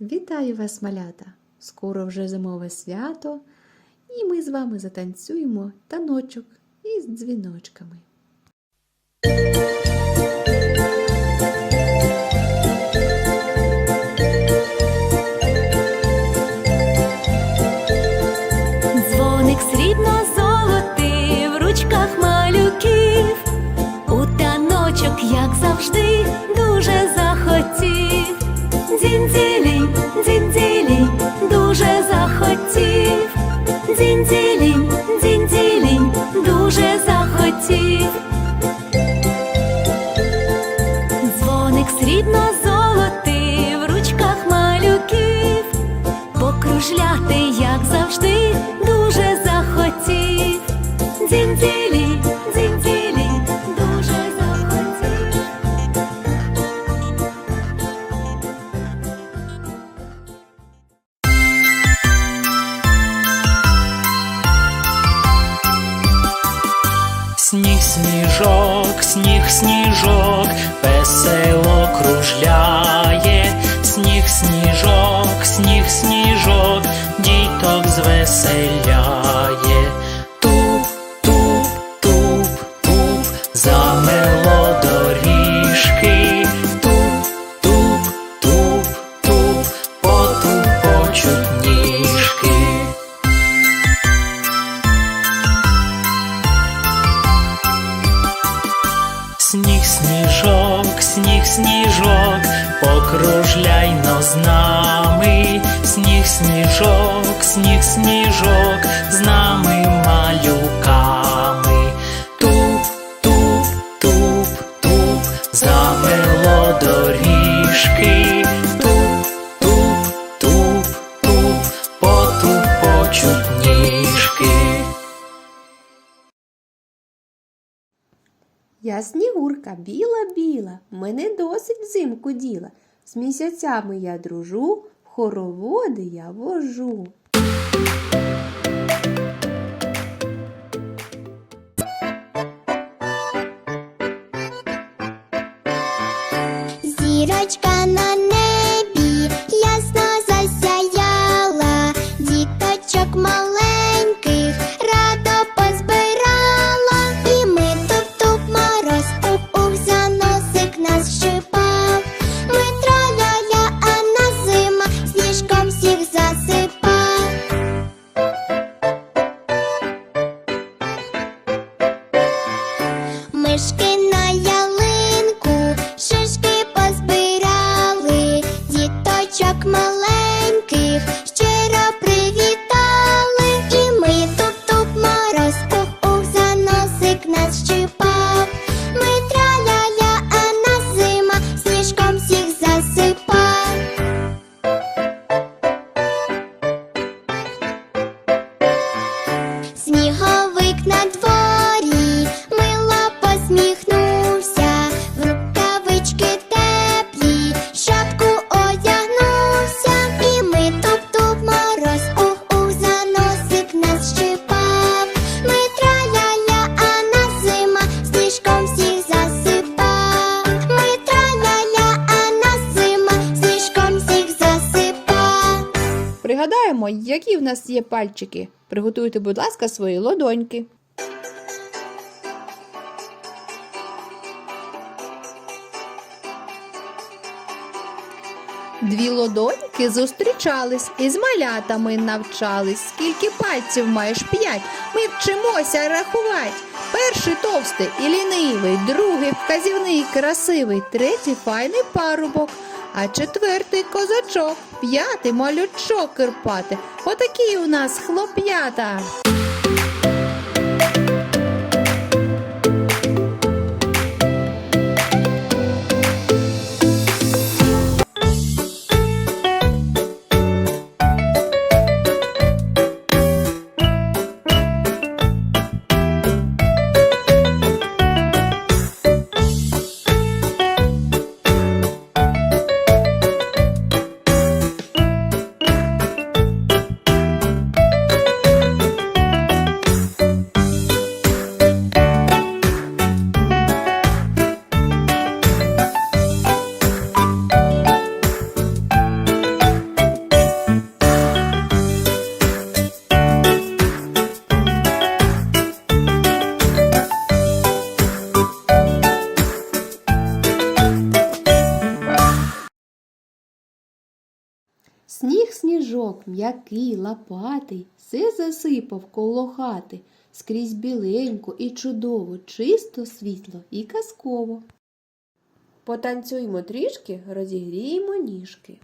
Вітаю вас, малята! Скоро вже зимове свято, і ми з вами затанцюємо таночок із дзвіночками. Дзвоник срібно-золотий в ручках малюків, у таночок, як завжди, дуже захотів. Дзінь-дзілінь, сніг, сніжок, весело кружляє, сніг, сніжок, сніг, сніжок, діток звеселяє. Сніг, покружляй покружляйно з нами, сніг, сніжок, сніг, сніжок, з нами малюками. Туп, туп, туп, туп, замело доріжки. Я снігурка, біла-біла, мене досить взимку діла. З місяцями я дружу, хороводи я вожу. Зірочка на носик нас Пригадаємо, які в нас є пальчики. Приготуйте, будь ласка, свої лодоньки. Дві лодоньки зустрічались і з малятами навчались. Скільки пальців маєш п'ять? Ми вчимося рахувати. Перший товстий і лінивий, другий вказівний, красивий, третій файний парубок, а четвертий козачок, п'ятий малючок кирпати. Отакі у нас хлоп'ята. сніжок м'який, лопатий, все засипав коло хати скрізь біленько і чудово, чисто світло і казково. Потанцюємо трішки, розігріємо ніжки.